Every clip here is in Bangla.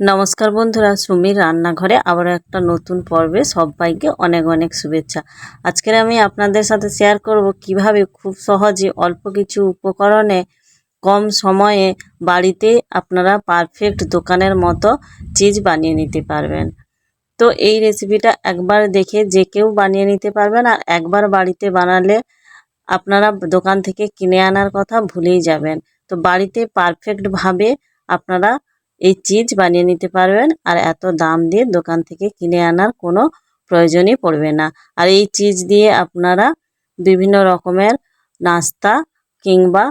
নমস্কার বন্ধুরা, সুমির রান্নাঘরে আবারও একটা নতুন পর্বে সবাইকে অনেক অনেক শুভেচ্ছা। আজকের আমি আপনাদের সাথে শেয়ার করব কীভাবে খুব সহজে অল্প কিছু উপকরণে কম সময়ে বাড়িতে আপনারা পারফেক্ট দোকানের মতো চিজ বানিয়ে নিতে পারবেন। তো এই রেসিপিটা একবার দেখে যে কেউ বানিয়ে নিতে পারবেন আর একবার বাড়িতে বানালে আপনারা দোকান থেকে কিনে আনার কথা ভুলেই যাবেন। তো বাড়িতে পারফেক্টভাবে আপনারা এই চিজ বানিয়ে নিতে পারবেন। আর এত দাম দিয়ে দোকান থেকে কিনে আনার কোনো প্রয়োজনই পড়বে না। আর এই চিজ দিয়ে আপনারা বিভিন্ন রকমের নাস্তা কিংবা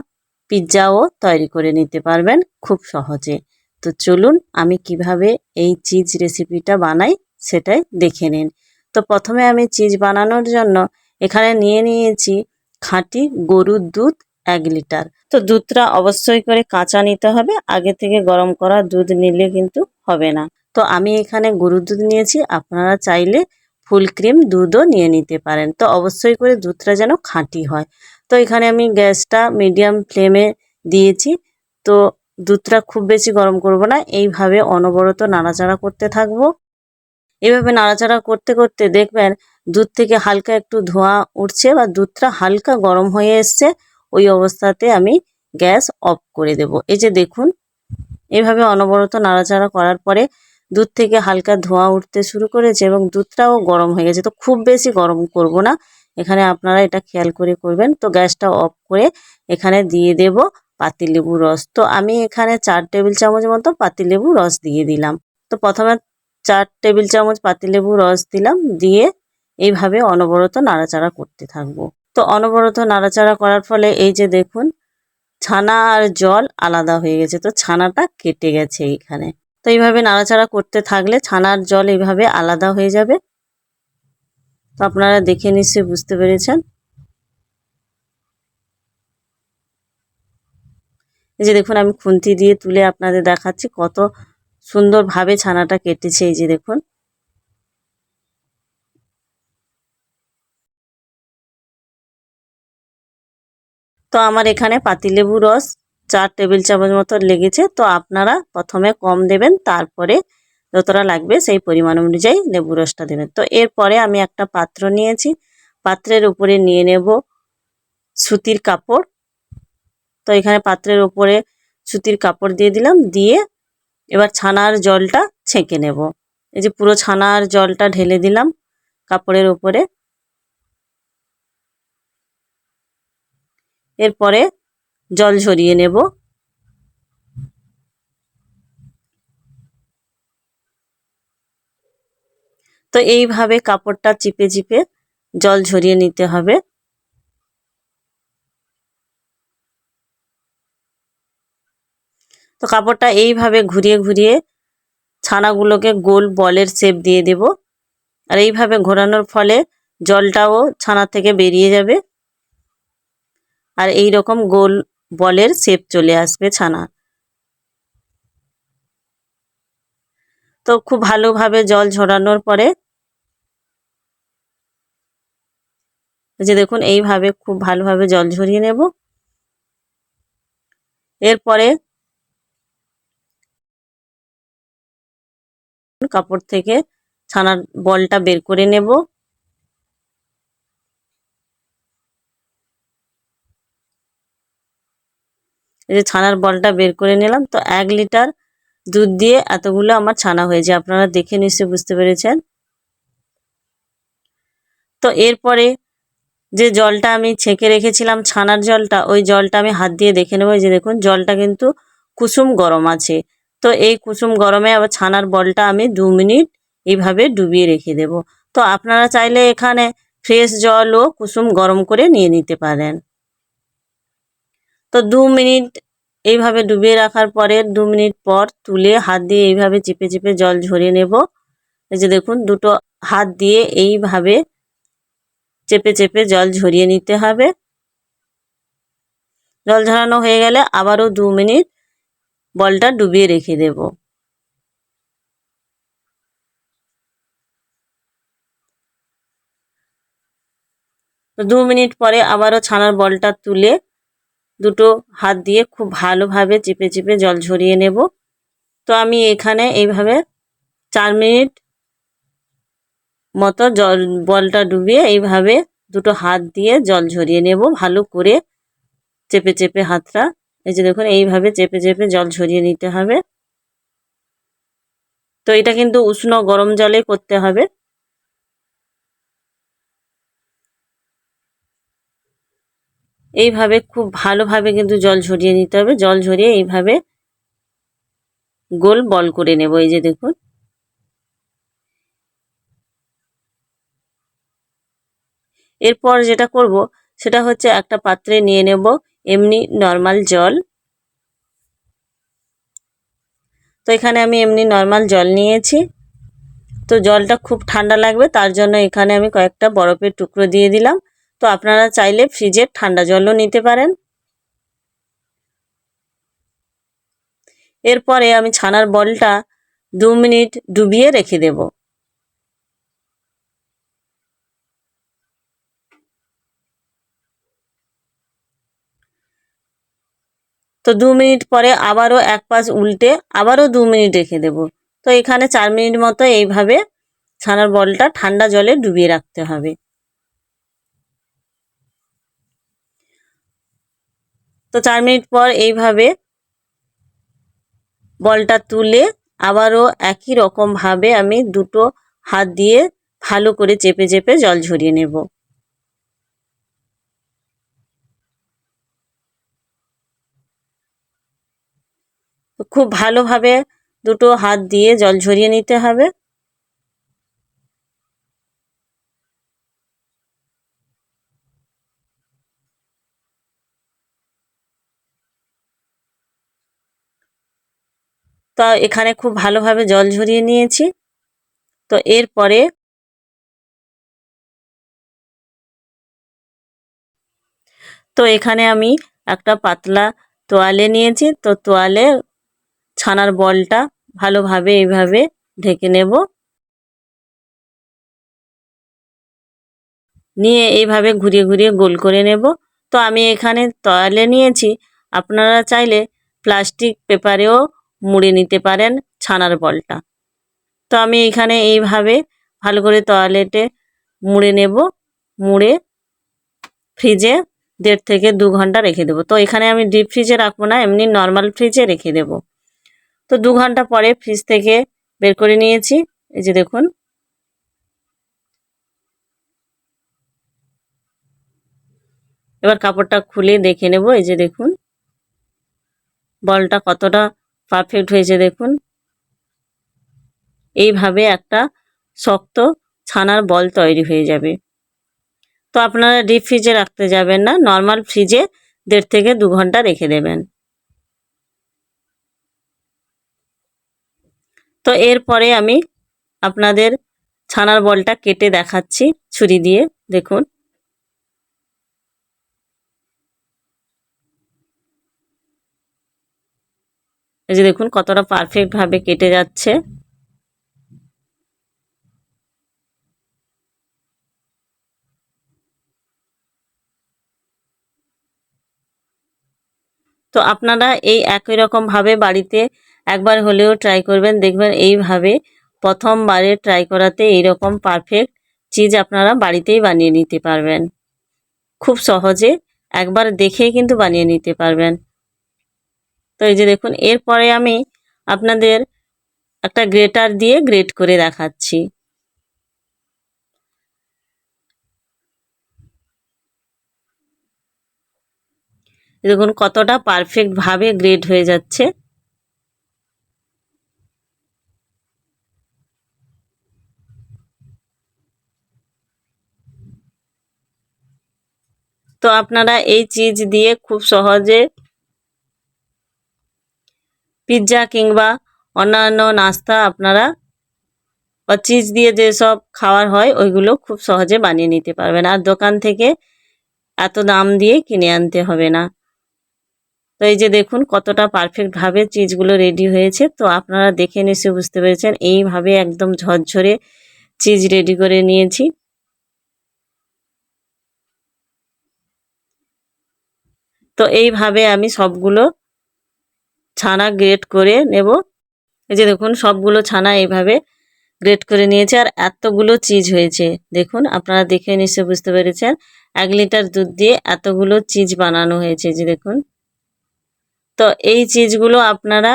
পিৎজাও তৈরি করে নিতে পারবেন খুব সহজে। তো চলুন আমি কীভাবে এই চিজ রেসিপিটা বানাই সেটাই দেখে নিন। তো প্রথমে আমি চিজ বানানোর জন্য এখানে নিয়ে নিয়েছি খাঁটি গরুর দুধ এক লিটার। তো দুধটা অবশ্যই করে কাঁচা নিতে হবে। আগে থেকে গরম করা দুধ নিলে কিন্তু হবে না। তো আমি এখানে গরুর দুধ নিয়েছি। আপনারা চাইলে ফুল ক্রিম দুধও নিয়ে নিতে পারেন। তো অবশ্যই করে দুধটা যেন খাঁটি হয়। তো এখানে আমি গ্যাসটা মিডিয়াম ফ্লেমে দিয়েছি। তো দুধটা খুব বেশি গরম করব না। এইভাবে অনবরত নাড়াচাড়া করতে থাকব। এভাবে নাড়াচাড়া করতে করতে দেখবেন দুধ থেকে হালকা একটু ধোঁয়া উঠছে বা দুধটা হালকা গরম হয়ে এসছে। ওই অবস্থাতে আমি গ্যাস অফ করে দেব। এই যে দেখুন, এভাবে অনবরত নাড়াচাড়া করার পরে দুধ থেকে হালকা ধোঁয়া উঠতে শুরু করেছে এবং দুধটাও গরম হয়ে গেছে। তো খুব বেশি গরম করব না, এখানে আপনারা এটা খেয়াল করে করবেন। তো গ্যাসটা অফ করে এখানে দিয়ে দেব পাতিলেবু রস। তো আমি এখানে চার টেবিল চামচ মতো পাতিলেবু রস দিয়ে দিলাম। তো প্রথমে চার টেবিল চামচ পাতিলেবু রস দিলাম, দিয়ে এইভাবে অনবরত নাড়াচাড়া করতে থাকব। তো অনবরত নাড়াচাড়া করার ফলে এই যে দেখুন, ছানা আর জল আলাদা হয়ে গেছে। তো ছানাটা কেটে গেছে এইখানে। তো এইভাবে নাড়াচাড়া করতে থাকলে ছানার জল এইভাবে আলাদা হয়ে যাবে। তো আপনারা দেখে নিশ্চয়ই বুঝতে পেরেছেন। এই যে দেখুন, আমি খুন্তি দিয়ে তুলে আপনাদের দেখাচ্ছি কত সুন্দরভাবে ছানাটা কেটেছে। এই যে দেখুন তো আমার এখানে পাতিলেবু রস, চার টেবিল চামচ মতো লেগেছে। তো আপনারা প্রথমে কম দেবেন, তারপরে যতটা লাগবে সেই পরিমাণ অনুযায়ী লেবু রসটা দেবেন। তো এরপরে আমি একটা পাত্র নিয়েছি। পাত্রের উপরে নিয়ে নেব সুতির কাপড়। তো এখানে পাত্রের উপরে সুতির কাপড় দিয়ে দিলাম, দিয়ে এবার ছানার জলটা ছেঁকে নেব। এই যে পুরো ছানার জলটা ঢেলে দিলাম কাপড়ের উপরে। এরপরে জল ঝরিয়ে নেব। তো এইভাবে কাপড়টা চিপে চিপে জল ঝরিয়ে নিতে হবে। তো কাপড়টা এইভাবে ঘুরিয়ে ঘুরিয়ে ছানাগুলোকে গোল বলের শেপ দিয়ে দেব। আর এইভাবে ঘোরানোর ফলে জলটাও ছানা থেকে বেরিয়ে যাবে। আর এই রকম গোল বলের শেপ চলে আসবে ছানা। তো খুব ভালোভাবে জল ঝরানোর পরে যে দেখুন, এইভাবে খুব ভালোভাবে জল ঝরিয়ে নেব। এরপরে কাপড় থেকে ছানার বলটা বের করে নেব। এই যে ছানার বলটা বের করে নিলাম, তো এক লিটার দুধ দিয়ে এতগুলো আমার ছানা হয়েছে, আপনারা দেখে নিশ্চয়ই বুঝতে পেরেছেন। তো এরপরে যে জলটা আমি ছেঁকে রেখেছিলাম ছানার জলটা, ওই জলটা আমি হাত দিয়ে দেখে নেব যে দেখুন জলটা কিন্তু কুসুম গরম আছে। তো এই কুসুম গরমে আবার ছানার বলটা আমি দু মিনিট এইভাবে ডুবিয়ে রেখে দেব। তো আপনারা চাইলে এখানে ফ্রেশ জলও কুসুম গরম করে নিয়ে নিতে পারেন। তো দু মিনিট এইভাবে ডুবিয়ে রাখার পরে দু মিনিট পর তুলে হাত দিয়ে এইভাবে চিপে চিপে জল ঝরিয়ে নেব। এই যে দেখুন, দুটো হাত দিয়ে এইভাবে চেপে চেপে জল ঝরিয়ে নিতে হবে। জল ঝরানো হয়ে গেলে আবারও দু মিনিট বলটা ডুবিয়ে রেখে দেব। দু মিনিট পরে আবারও ছানার বলটা তুলে দুটো হাত দিয়ে খুব ভালোভাবে চেপে চেপে জল ঝরিয়ে নেব। তো আমি এখানে এইভাবে চার মিনিট মতো জল, বলটা ডুবিয়ে এইভাবে দুটো হাত দিয়ে জল ঝরিয়ে নেব ভালো করে চেপে চেপে হাতটা। এই যে দেখুন, এইভাবে চেপে চেপে জল ঝরিয়ে নিতে হবে। তো এটা কিন্তু উষ্ণ গরম জলে করতে হবে। এইভাবে খুব ভালোভাবে কিন্তু জল ঝরিয়ে নিতে হবে। জল ঝরিয়ে এইভাবে গোল বল করে নেব, এই যে দেখুন। এরপর যেটা করব, সেটা হচ্ছে একটা পাত্রে নিয়ে নেব এমনি নর্মাল জল। তো এখানে আমি এমনি নর্মাল জল নিয়েছি। তো জলটা খুব ঠান্ডা লাগবে, তার জন্য এখানে আমি কয়েকটা বরফের টুকরো দিয়ে দিলাম। তো আপনারা চাইলে ফ্রিজের ঠান্ডা জলও নিতে পারেন। এরপরে আমি ছানার বলটা দু মিনিট ডুবিয়ে রেখে দেব। তো দু মিনিট পরে আবারও এক পাশ উল্টে আবারও দু মিনিট রেখে দেব। তো এখানে চার মিনিট মতো এইভাবে ছানার বলটা ঠান্ডা জলে ডুবিয়ে রাখতে হবে। তো চার মিনিট পর এইভাবে বলটা তুলে আবারও একই রকমভাবে আমি দুটো হাত দিয়ে ভালো করে চেপে চেপে জল ঝরিয়ে নেব। খুব ভালোভাবে দুটো হাত দিয়ে জল ঝরিয়ে নিতে হবে। তা এখানে খুব ভালোভাবে জল ঝরিয়ে নিয়েছি। তো এরপরে তো এখানে আমি একটা পাতলা তোয়ালে নিয়েছি। তো তোয়ালে ছানার বলটা ভালোভাবে এইভাবে ঢেকে নেব। নিয়ে এইভাবে ঘুরিয়ে ঘুরিয়ে গোল করে নেব। তো আমি এখানে তোয়ালে নিয়েছি। আপনারা চাইলে প্লাস্টিক পেপারেও মুড়ে নিতে পারেন ছানার বলটা। তো আমি এখানে এইভাবে ভালো করে টয়লেটে মুড়ে নেব, মুড়ে ফ্রিজে দেড় থেকে দু ঘণ্টা রেখে দেবো। তো এখানে আমি ডিপ ফ্রিজে রাখব না, এমনি নর্মাল ফ্রিজে রেখে দেব। তো দু ঘণ্টা পরে ফ্রিজ থেকে বের করে নিয়েছি, এই যে দেখুন। এবার কাপড়টা খুলে দেখে নেব, এই যে দেখুন। বলটা কতটা পারফেক্ট হয়েছে, দেখুন। এইভাবে একটা শক্ত ছানার বল তৈরি হয়ে যাবে। তো আপনারা ডিপ ফ্রিজে রাখতে যাবেন না নর্মাল ফ্রিজে দেড় থেকে দু ঘণ্টা রেখে দেবেন। তো এরপরে আমি আপনাদের ছানার বলটা কেটে দেখাচ্ছি, ছুরি দিয়ে, দেখুন। এই যে দেখুন, কতটা পারফেক্টভাবে কেটে যাচ্ছে। তো আপনারা এই একই রকমভাবে বাড়িতে একবার হলেও ট্রাই করবেন, দেখবেন এইভাবে প্রথমবারে ট্রাই করাতে এইরকম পারফেক্ট চিজ আপনারা বাড়িতেই বানিয়ে নিতে পারবেন। খুব সহজে একবার দেখেই কিন্তু বানিয়ে নিতে পারবেন। তো এই যে দেখুন, এরপরে আমি আপনাদের একটা গ্রেটার দিয়ে গ্রেট করে দেখাচ্ছি। দেখুন, কতটা পারফেক্টভাবে গ্রেড হয়ে যাচ্ছে। তো আপনারা এই চিজ দিয়ে খুব সহজে পিৎজা কিংবা অন্যান্য নাস্তা আপনারা বা চিজ দিয়ে যেসব খাওয়ার হয়, ওইগুলো খুব সহজে বানিয়ে নিতে পারবেন। আর দোকান থেকে এত দাম দিয়ে কিনে আনতে হবে না। তো এই যে দেখুন, কতটা পারফেক্টভাবে চিজগুলো রেডি হয়েছে। তো আপনারা দেখে নিশ্চয়ই বুঝতে পেরেছেন, এইভাবে একদম ঝরঝরে চিজ রেডি করে নিয়েছি। তো এইভাবে আমি সবগুলো ছানা গ্রেট করে নেব। এই যে দেখুন, সবগুলো ছানা এইভাবে গ্রেট করে নিয়েছে আর এতগুলো চিজ হয়েছে। দেখুন, আপনারা দেখে নিশ্চয় বুঝতে পেরেছেন, এক লিটার দুধ দিয়ে এতগুলো চিজ বানানো হয়েছে যে দেখুন। তো এই চিজগুলো আপনারা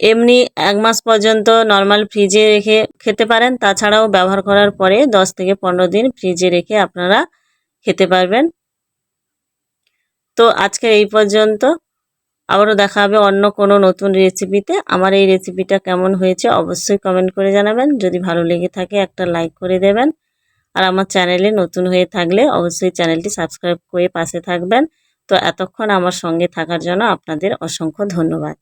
এমনি এক মাস পর্যন্ত নর্মাল ফ্রিজে রেখে খেতে পারেন। তাছাড়াও ব্যবহার করার পরে দশ থেকে পনেরো দিন ফ্রিজে রেখে আপনারা খেতে পারবেন। তো আজকে এই পর্যন্ত। আবারও দেখা হবে অন্য কোনো নতুন রেসিপিতে আমার এই রেসিপিটা কেমন হয়েছে অবশ্যই কমেন্ট করে জানাবেন। যদি ভালো লেগে থাকে একটা লাইক করে দেবেন। আর আমার চ্যানেলে নতুন হয়ে থাকলে অবশ্যই চ্যানেলটি সাবস্ক্রাইব করে পাশে থাকবেন। তো এতক্ষণ আমার সঙ্গে থাকার জন্য আপনাদের অসংখ্য ধন্যবাদ।